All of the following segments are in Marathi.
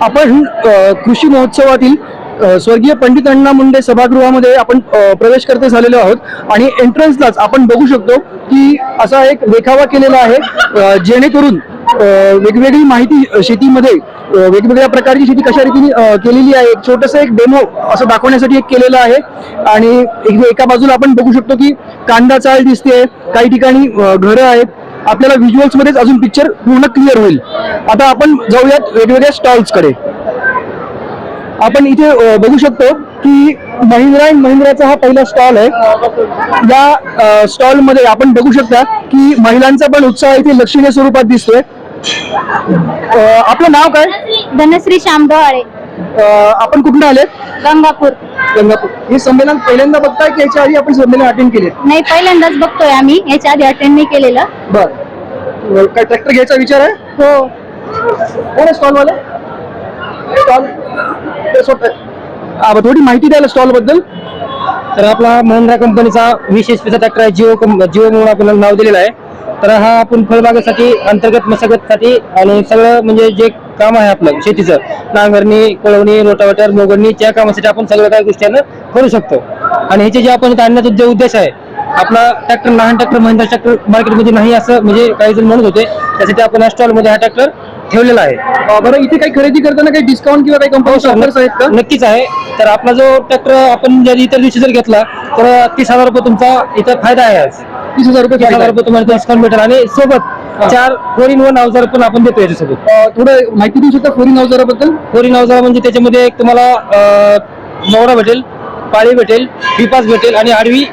आपण कृषी महोत्सवातील स्वर्गीय पंडित अण्णा मुंडे सभागृहामध्ये आपण प्रवेश करते झालेलो आहोत. आणि एंट्रन्सलाच आपण बघू शकतो की असा एक देखावा केलेला आहे जेणेकरून वेगवेगळी माहिती शेतीमध्ये वेगवेगळ्या प्रकारची शेती कशा रीतीने केलेली आहे. एक छोटंसं एक डेमो असं दाखवण्यासाठी एक केलेलं आहे. आणि एक- एका बाजूला आपण बघू शकतो की कांदा चाळ दिसते काही ठिकाणी घरं आहेत. आपल्याला व्हिज्युअल्स मध्येच अजून पिक्चर पूर्ण क्लिअर होईल. आता आपण जाऊयात वेगवेगळ्या स्टॉल्सकडे. आपण इथे बघू शकतो की महिंद्रा अँड महिंद्राचा हा पहिला स्टॉल आहे. या स्टॉलमध्ये आपण बघू शकता की महिलांचा पण उत्साह इथे लक्षणीय स्वरूपात दिसतोय. आपलं नाव काय? धनश्री श्यामडोहाळे अ, आपण कुठून आले गंगापूर. गंगापूर. हे संमेलन पहिल्यांदा बघताय की याच्या आधी आपण संमेलन अटेंड केले नाही पहिल्यांदाच बघतोय आम्ही. याच्या आधी अटेंड नाही केलेलं. बर. काय ट्रॅक्टर घ्यायचा विचार आहे? हो. कोण आहे स्टॉल वाले? स्टॉल थोडी माहिती द्यायला स्टॉलबद्दल. तर आपला महिंद्रा कंपनीचा वीस एच पीचा ट्रॅक्टर आहे जिओ कंप- जिओ म्हणून आपल्याला नाव दिलेलं आहे. तर हा आपण फळबागेसाठी अंतर्गत मशागतसाठी आणि सगळं म्हणजे जे काम आहे आपलं शेतीचं. नांगरणी कोळवणी रोटावेटर मोगडणी त्या कामासाठी आपण सगळ्या काही गोष्टी करू शकतो. आणि ह्याचे जे आपण आणण्याचा जे उद्देश आहे आपला ट्रॅक्टर लहान ट्रॅक्टर महिंद्रा ट्रॅक्टर मार्केटमध्ये नाही असं म्हणजे काही जण म्हणत होते त्यासाठी आपण या स्टॉलमध्ये हा ट्रॅक्टर ठेवलेला आहे. बरं इथे काही खरेदी करताना काही डिस्काउंट किंवा काही कंपनी ऑफर्स आहेत का? नक्कीच आहे. तर आपला जो ट्रॅक्टर आपण जर इतर दिवशी जर घेतला तर तीस हजार रुपये तुमचा इथं फायदा आहे आज. तीस हजार रुपये तीस हजार रुपये तुम्हाला डिस्काउंट भेटेल. आणि सोबत चार फोर इन वन अवजार पण आपण देतो याच्यासोबत. थोडं माहिती देऊ शकता फोरिन अवजाराबद्दल फोर इन अवजार म्हणजे त्याच्यामध्ये एक तुम्हाला मोहरा भेटेल पाळी भेटेल बिपास भेटेल आणि आडवी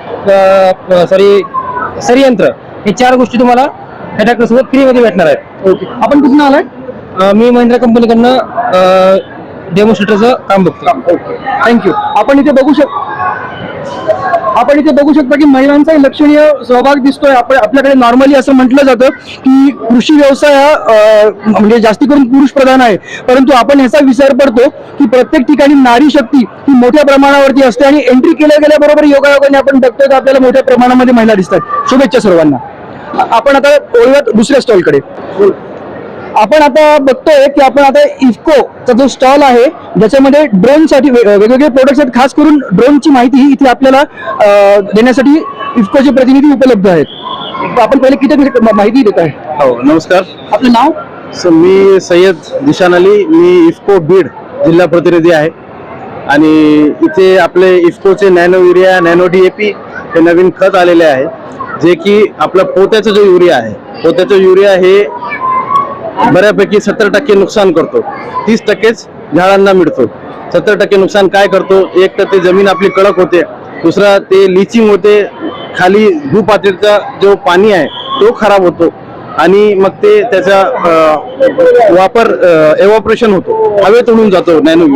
सॉरी सरियंत्र. हे चार गोष्टी तुम्हाला या ट्रॅक्टर सोबत फ्री मध्ये भेटणार आहेत. ओके. आपण कुठून आलाय? मी महिंद्रा कंपनीकडनं डेमोस्ट्रेटरचं काम बघतो. ओके. थँक्यू आपण इथे बघू शक आपण इथे बघू शकता की महिलांचाही लक्षणीय सहभाग दिसतोय. आपण आपल्याकडे नॉर्मली असं म्हटलं जातं की कृषी व्यवसाय हा म्हणजे जास्ती करून पुरुष प्रधान आहे. परंतु आपण ह्याचा विचार पडतो की प्रत्येक ठिकाणी नारी शक्ती ही मोठ्या प्रमाणावरती असते आणि एंट्री केल्या गेल्याबरोबर योगायोगाने आपण बघतोय की आपल्याला मोठ्या प्रमाणामध्ये महिला दिसतात. शुभेच्छा सर्वांना. आपण आता वळूयात दुसऱ्या स्टॉलकडे आपण आता बघतोय की आपण आता इफ्कोचा जो स्टॉल आहे ज्याच्यामध्ये ड्रोनसाठी वे- वेगवेगळे प्रोडक्ट्स आहेत. खास करून ड्रोनची माहिती इथे आपल्याला देण्यासाठी इफ्कोचे प्रतिनिधी उपलब्ध आहेत. आपण पहिले किती माहिती देत आहे? हो नमस्कार. आपलं नाव? स- मी सय्यद दिशान अली. मी इफ्को बीड जिल्हा प्रतिनिधी आहे. आणि इथे आपले इफ्कोचे nano urea nano D A P हे नवीन खत आलेले आहे. जे की आपला पोत्याचा जो युरिया आहे पोत्याचा युरिया हे बऱ्यापैकी सत्तर टक्के नुकसान करतो. तीस टक्केच झाडांना मिळतो. सत्तर टक्के नुकसान काय करतो? एक तर ते जमीन आपली कडक होते. दुसरा ते लिचिंग होते. खाली भूपातळीचा जो पाणी आहे तो खराब होतो. आणि मग ते त्याचा वापर एव्हॉपरेशन होतो. हवेत उडून जातो नॅनो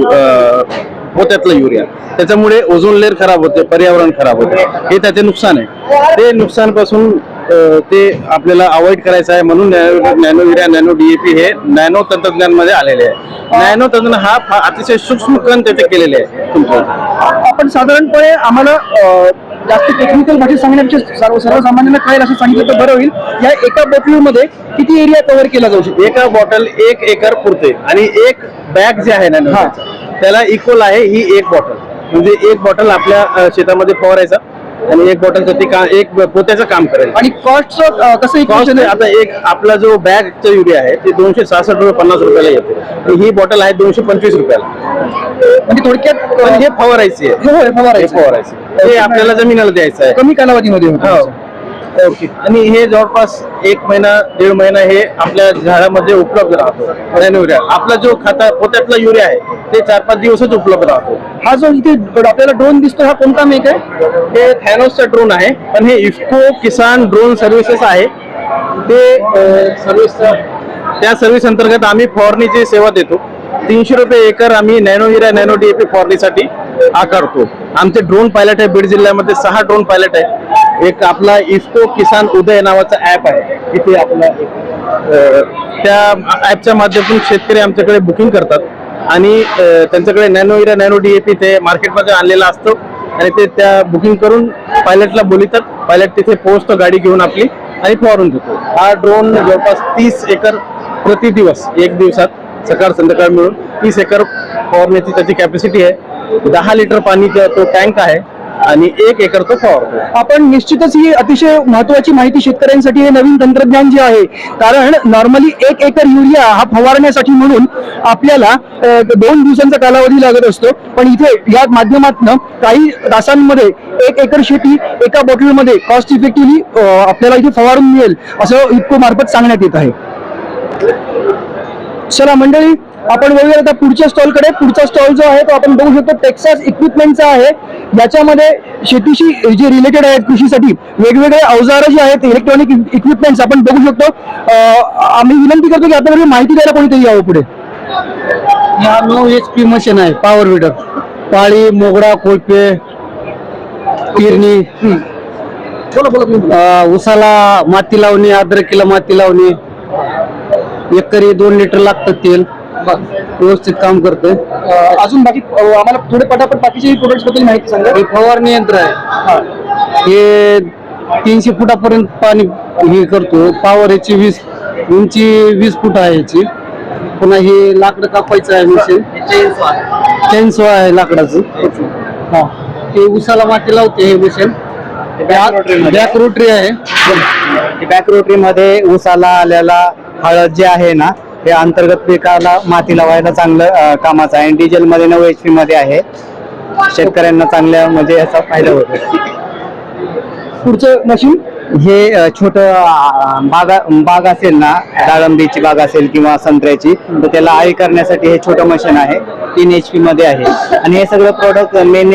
पोत्यातला युरिया. त्याच्यामुळे ओझोन लेअर खराब होते पर्यावरण खराब होते. हे त्याचे नुकसान आहे. ते नुकसानपासून ते आपल्याला अवॉइड करायचं आहे म्हणून nano nano urea nano DAP हे नॅनो तंत्रज्ञानमध्ये आलेले आहे. नॅनो तंत्रज्ञान हा अतिशय सूक्ष्म कण त्याचे केलेले आहे तुमच्या आपण साधारणपणे आम्हाला जास्त टेक्निकल भाषेत सांगण्यापेक्षा सर्व सर्वसामान्यांना कळेल असं सांगितलं तर बरं होईल. या एका बॉटलमध्ये किती एरिया कव्हर केला जाऊ शकतो? एका बॉटल एक एकर पुरते आणि एक बॅग जे आहे ना. त्याला इक्वल आहे ही एक बॉटल म्हणजे एक बॉटल आपल्या शेतामध्ये फवारायचा. आणि एक बॉटल ती का एक पोत्याचं काम करेल. आणि कॉस्ट कसं कॉस्ट आता एक आपला जो बॅगचा युरिया आहे ते दोनशे सहासष्ट रुपये पन्नास रुपयाला येते. ही बॉटल आहे दोनशे पंचवीस रुपयाला. म्हणजे थोडक्यात हे फवारायची आहे. हो, हे फवारायचं. फवारायची हे आपल्याला जमिनीला द्यायचं आहे. कमी कालावधीमध्ये. हो. ओके. आणि हे जवळपास एक महिना दीड महिना हे आपल्या झाडामध्ये उपलब्ध राहतो. म्हणजे युरिया. आपला जो खाता पोत्यातला युरिया आहे ते चार पाच दिवसच उपलब्ध राहतो. हा जो इथे आपल्याला ड्रोन दिसतो हा कोणता मेक आहे? हे थॅनोसचा ड्रोन आहे पण हे इफ्को किसान ड्रोन सर्व्हिसेस आहे. ते सर्व्हिस त्या सर्व्हिस अंतर्गत आम्ही फवारणीची सेवा देतो. तीनशे रुपये एकर आम्ही नॅनो हिरा नॅनो डीएपी फॉरनीसाठी आकारतो. आमचे ड्रोन पायलट आहे बीड जिल्ह्यामध्ये सहा ड्रोन पायलट आहे. एक आपला इस्को किसान उदय नावाचा ऍप आहे. इथे आपला त्या ऍपच्या माध्यमातून शेतकरी आमच्याकडे बुकिंग करतात. आणि त्यांच्याकडे नॅनो हिरा नॅनो डीएपी ते मार्केटमध्ये आणलेला असतो. आणि ते त्या बुकिंग करून पायलटला बोलितात पायलट तिथे पोहोचतो गाडी घेऊन आपली आणि फवारून देतो हा ड्रोन जवळपास तीस एकर प्रति दिवस एक दिवसात. सकाळ संध्याकाळ मिळून तीस एकर फवारण्याची त्याची कॅपॅसिटी आहे. दहा लिटर पाणी तो टँक आहे आणि एक एकर तो फवारतो आपण निश्चितच ही अतिशय महत्वाची माहिती शेतकऱ्यांसाठी हे नवीन तंत्रज्ञान जे आहे कारण नॉर्मली एक एकर युरिया हा फवारण्यासाठी म्हणून आपल्याला दोन दिवसांचा कालावधी लागत असतो. पण इथे या माध्यमातनं काही तासांमध्ये एक एकर शेती एका बॉटलमध्ये कॉस्ट इफेक्टिव्हली आपल्याला इथे फवारून मिळेल असं इतको मार्फत सांगण्यात येत आहे. चला मंडळी आपण वळूया आता पुढच्या स्टॉलकडे पुढचा स्टॉल जो आहे तो आपण बघू शकतो टेक्सास इक्विपमेंटचा आहे. याच्यामध्ये शेतीशी जे रिलेटेड आहेत कृषीसाठी वेगवेगळे अवजारं जे आहेत इलेक्ट्रॉनिक इक्विपमेंट्स आपण बघू शकतो. आम्ही विनंती करतो की आपल्याकडे माहिती द्यायला कोणीतरी यावं पुढे. हा नऊ एच पी मशीन आहे पॉवर विडर पाळी मोगडा कोळपे पेरणी बोला बोला उसाला माती लावणे अद्रकीला माती लावणे. एकरी दोन लिटर लागतं तेल. व्यवस्थित काम करतंय. अजून बाकी आम्हाला थोडे पटापट बाकीचे प्रोडक्ट्सबद्दल माहिती सांगा. हे फवारणी यंत्र आहे. हे. तीनशे फुटापर्यंत पाणी हे करतो. पॉवर याची वीस उंची वीस फूट आहे याची. पुन्हा हे लाकडं कापायचं आहे मशीन चेन्सो आहे लाकडाचं. हा. ते उसाला माती लावते हे मशीन बॅक रोटरी आहे. बॅक रोटरी मध्ये ऊसाला आलेला हळद जे आहे ना हे अंतर्गत पिकाला माती लावायला चांगलं कामाचं आहे. डिझेल मध्ये नऊ एच पी मध्ये आहे. शेतकऱ्यांना चांगल्या म्हणजे याचा फायदा होतो. पुढचं मशीन? हे छोट बागा बाग असेल ना डाळंबीची बाग असेल किंवा संत्र्याची तर त्याला आळी करण्यासाठी हे छोटं मशीन आहे. तीन एच पी मध्ये आहे. आणि हे सगळं प्रोडक्ट मेन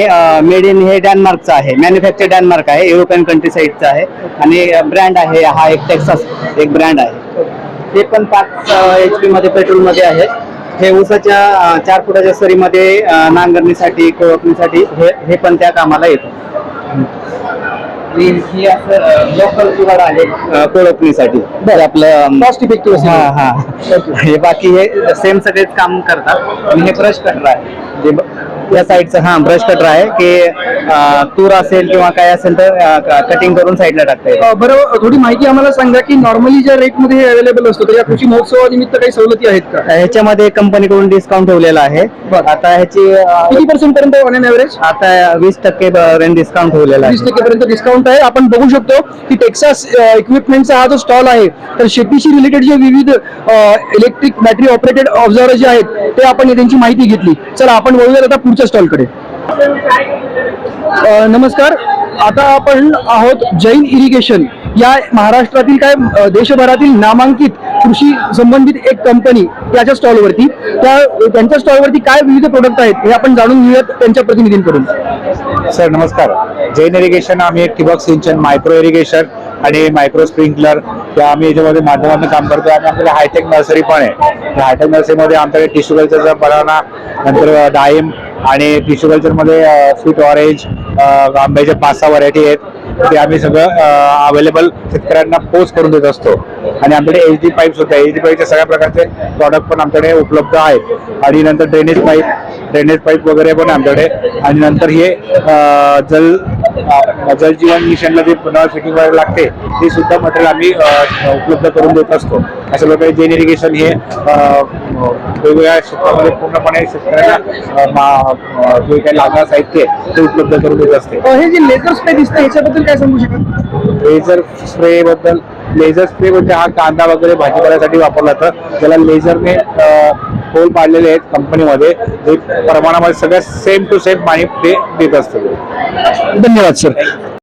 मेड इन हे डेन्मार्कचं आहे. मॅन्युफॅक्चर डेन्मार्क आहे. युरोपियन कंट्री साईडचं आहे. आणि ब्रँड आहे. हा एक टेक्सास एक ब्रँड आहे. हे पण पाच एच पी मध्ये पेट्रोलमध्ये आहे हे ऊसाच्या अं, चार फुटाच्या सरीमध्ये नांगरणीसाठी कोळपणीसाठी हे हे पण त्या कामाला येतं. ही असं लोकल जुगाड आहे. कोळपणीसाठी तर आपलं कॉस्ट इफेक्टिव्ह हा हा. हे बाकी हे सेम सगळेच काम करतात. आणि हे ब्रश कटर आहे. जे या साईडचं हा ब्रश कटर आहे की तूर असेल किंवा काय असेल तर कटिंग करून साईडला टाकता येईल बरं थोडी माहिती आम्हाला सांगा की नॉर्मली ज्या रेटमध्ये हे अवेलेबल असतो तर या कृषी महोत्सवानिमित्त काही सवलती आहेत का? ह्याच्यामध्ये कंपनीकडून डिस्काउंट ठेवलेला आहे. आता ह्याची किती पर्सेंट पर्यंत ऑन एन एव्हरेज आता वीस टक्के डिस्काउंट ठेवलेला वीस आहे टक्केपर्यंत डिस्काउंट आहे. आपण बघू शकतो की टेक्सास इक्विपमेंटचा हा जो स्टॉल आहे तर शेतीशी रिलेटेड जे विविध इलेक्ट्रिक बॅटरी ऑपरेटेड ऑब्झर्वर जे आहेत ते आपण त्यांची माहिती घेतली. चला आपण वळूयात आता पुढच्या स्टॉलकडे. नमस्कार. आता आपण आहोत जैन इरिगेशन. या महाराष्ट्रातील काय देशभरातील नामांकित कृषी संबंधित एक कंपनी त्याच्या स्टॉलवरती त्या त्यांच्या स्टॉलवरती काय विविध प्रोडक्ट आहेत हे आपण जाणून घेऊयात त्यांच्या प्रतिनिधींकडून. सर नमस्कार. जैन इरिगेशन आम्ही एक ठिबक सिंचन मायक्रो इरिगेशन आणि मायक्रो स्प्रिंकलर या आम्ही याच्यामध्ये माध्यमातून काम करतो. आणि आपल्याला हायटेक नर्सरी पण आहे. हायटेक नर्सरीमध्ये आमच्याकडे टिश्यू कल्चरचा बनाना नंतर डाळिंब आणि टिश्यू कल्चरमध्ये स्वीट ऑरेंज आंब्याच्या पाच सहा व्हरायटी आहेत. ते आम्ही सगळं अवेलेबल शेतकऱ्यांना पोच करून देत असतो. आणि आमच्याकडे एच डी पाईप सुद्धा एच डी पाईपच्या सगळ्या प्रकारचे प्रॉडक्ट पण आमच्याकडे उपलब्ध आहेत. आणि नंतर ड्रेनेज पाईप ड्रेनेज पाईप वगैरे पण आमच्याकडे. आणि नंतर हे जल जल जीवन मिशनला जे पुन्हा फिटिंग वगैरे लागते ते सुद्धा मटेरियल आम्ही उपलब्ध करून देत असतो. अशा प्रकारे जेन इरिगेशन हे वेगवेगळ्या क्षेत्रामध्ये पूर्णपणे शेतकऱ्यांना जे काही लागणार साहित्य ते उपलब्ध करून देत असते. हे जे लेझर स्प्रे दिसते याच्याबद्दल काय सांगू शकत लेझर स्प्रे बद्दल लेझर स्प्रे म्हणजे हा कांदा वगैरे भाजीपाल्यासाठी वापरला जातं. ज्याला लेझरने होल पाडलेले आहेत कंपनीमध्ये. जे प्रमाणामध्ये सगळ्या सेम टू सेम पाणी ते देत असतं धन्यवाद सर